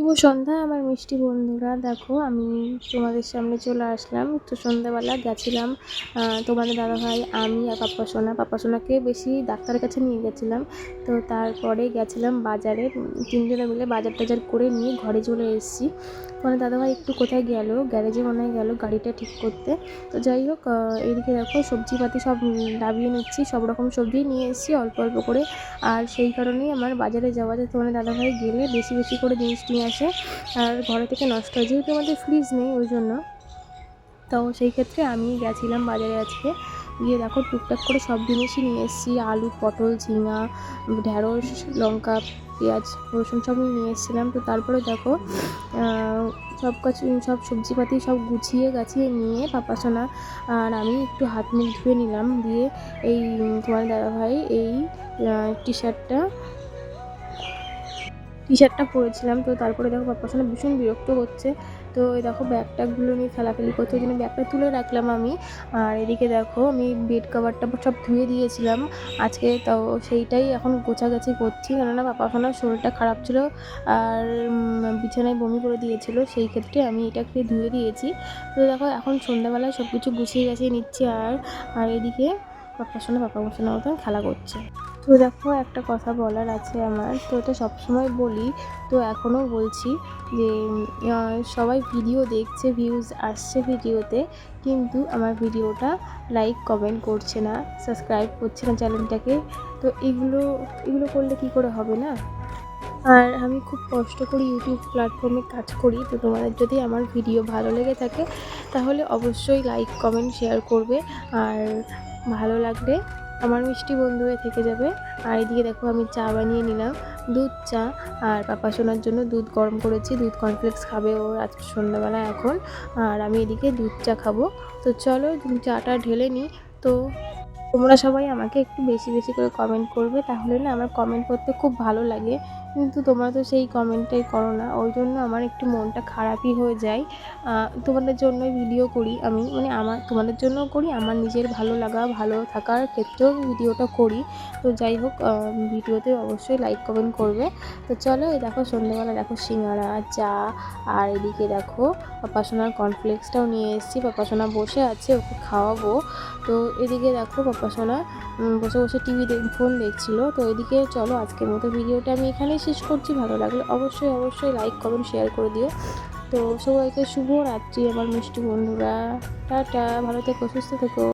শুভ সন্ধ্যা, আমার মিষ্টি বন্ধুরা। দেখো, আমি তোমাদের সামনে চলে আসলাম। তো সন্ধ্যাবেলা গেছিলাম তোমাদের দাদাভাই, আমি আর পাপ্পা সোনা। পাপ্পা সোনাকে বেশি ডাক্তারের কাছে নিয়ে গেছিলাম। তো তারপরে গেছিলাম বাজারে। তিনজনে মিলে বাজার টাজার করে নিয়ে ঘরে চলে এসেছি। তোমাদের দাদাভাই একটু কোথায় গেল? গ্যারেজে মনে হয় গেল গাড়িটা ঠিক করতে। তো যাই হোক এদিকে দেখো, সবজিপাতি সব নামিয়ে নিচ্ছি। সব রকম সবজি নিয়ে এসেছি, অল্প অল্প করে। আর সেই কারণেই আমার বাজারে যাওয়া যায়। তোমাদের দাদাভাই গেলে বেশি বেশি করে জিনিস নিয়ে আসে আর ঘরে থেকে নষ্ট হয়। যেহেতু আমাদের ফ্রিজ নেই, ওই জন্য। তো সেই ক্ষেত্রে আমি গেছিলাম বাজারে আজকে। গিয়ে দেখো, টুকটাক করে সব জিনিসই নিয়ে এসেছি। আলু, পটল, ঝিঙা ঢ্যাঁড়স লঙ্কা, পেঁয়াজ, রসুন সব নিয়ে এসেছিলাম। তো তারপরে দেখো সব কাছে সব সবজিপাতি সব গুছিয়ে গাছিয়ে নিয়ে পাপাসোনা আর আমি একটু হাত মুখ ধুয়ে নিলাম। দিয়ে এই তোমার দাদাভাই এই টি শার্টটা টি শার্টটা পরেছিলাম, তো তারপরে দেখো পাপ্পার সঙ্গে ভীষণ বিরক্ত হচ্ছে। তো এই দেখো ব্যাগ ট্যাগগুলো নিয়ে খেলাখেলি করতে ওই জন্য ব্যাগটা তুলে রাখলাম আমি। আর এদিকে দেখো আমি বেড কাভারটা সব ধুয়ে দিয়েছিলাম। আজকে তো সেইটাই এখন গোছাগাছি করছি, কেননা পাপা সোনার শরীরটা খারাপ ছিল আর বিছানায় বমি করে দিয়েছিল, সেই ক্ষেত্রে আমি এটাকে ধুয়ে দিয়েছি। তো দেখো এখন সন্ধ্যাবেলায় সব কিছু গুছিয়ে গাছিয়ে নিচ্ছি আর আর এদিকে পাপ্পার সঙ্গে পাপা সোনার মতন খেলা করছে। তো দেখো, একটা কথা বলার আছে আমার। তো এটা সবসময় বলি। তো এখনও বলছি যে সবাই ভিডিও দেখছে ভিউজ আসছে ভিডিওতে কিন্তু আমার ভিডিওটা লাইক কমেন্ট করছে না সাবস্ক্রাইব করছে না চ্যানেলটাকে তো এগুলো এগুলো করলে কি করে হবে না? আর আমি খুব কষ্ট করি ইউটিউব প্ল্যাটফর্মে কাজ করি। তো তোমাদের যদি আমার ভিডিও ভালো লেগে থাকে, তাহলে অবশ্যই লাইক কমেন্ট শেয়ার করবে। আর ভালো লাগলে আমার মিষ্টি বন্ধু হয়ে থেকে যাবে। আর এদিকে দেখো আমি চা বানিয়ে নিলাম, দুধ চা। আর পাপা সোনার জন্য দুধ গরম করেছি, দুধ কর্নফ্লেক্স খাবে ও আজ সন্ধ্যাবেলা এখন। আর আমি এদিকে দুধ চা খাব। তো চলো চাটা ঢেলে নিই তো তোমরা সবাই আমাকে একটু বেশি বেশি করে কমেন্ট করবে, তাহলে না আমার কমেন্ট করতে খুব ভালো লাগে। কিন্তু তোমরা তো সেই কমেন্টটাই করো না। ওই জন্য আমার একটু মনটা খারাপই হয়ে যায়। তোমাদের জন্যই ভিডিও করি আমি। মানে আমার, তোমাদের জন্যও করি, আমার নিজের ভালো লাগা, ভালো থাকার ক্ষেত্রেও ভিডিওটা করি। তো যাই হোক ভিডিওতে অবশ্যই লাইক কমেন্ট করবে। তো চলো, এই দেখো সন্ধ্যেবেলা দেখো সিঙ্গারা, চা, আর এদিকে দেখো পাপাসোনার কর্নফ্লেক্সটাও নিয়ে এসেছি। পাপাসোনা বসে আছে, ওকে খাওয়াবো। তো এদিকে দেখো পাপাসোনা না বসে বসে টিভি ফোন দেখছিলো। তো এদিকে চলো, আজকের মতো ভিডিওটা আমি এখানেই শেষ করছি। ভালো লাগলে অবশ্যই অবশ্যই লাইক করুন শেয়ার করে দিও। তো সবাইকে শুভ রাত্রি আমার মিষ্টি বন্ধুরা। টাটা, ভালো থেকো, সুস্থ থেকো।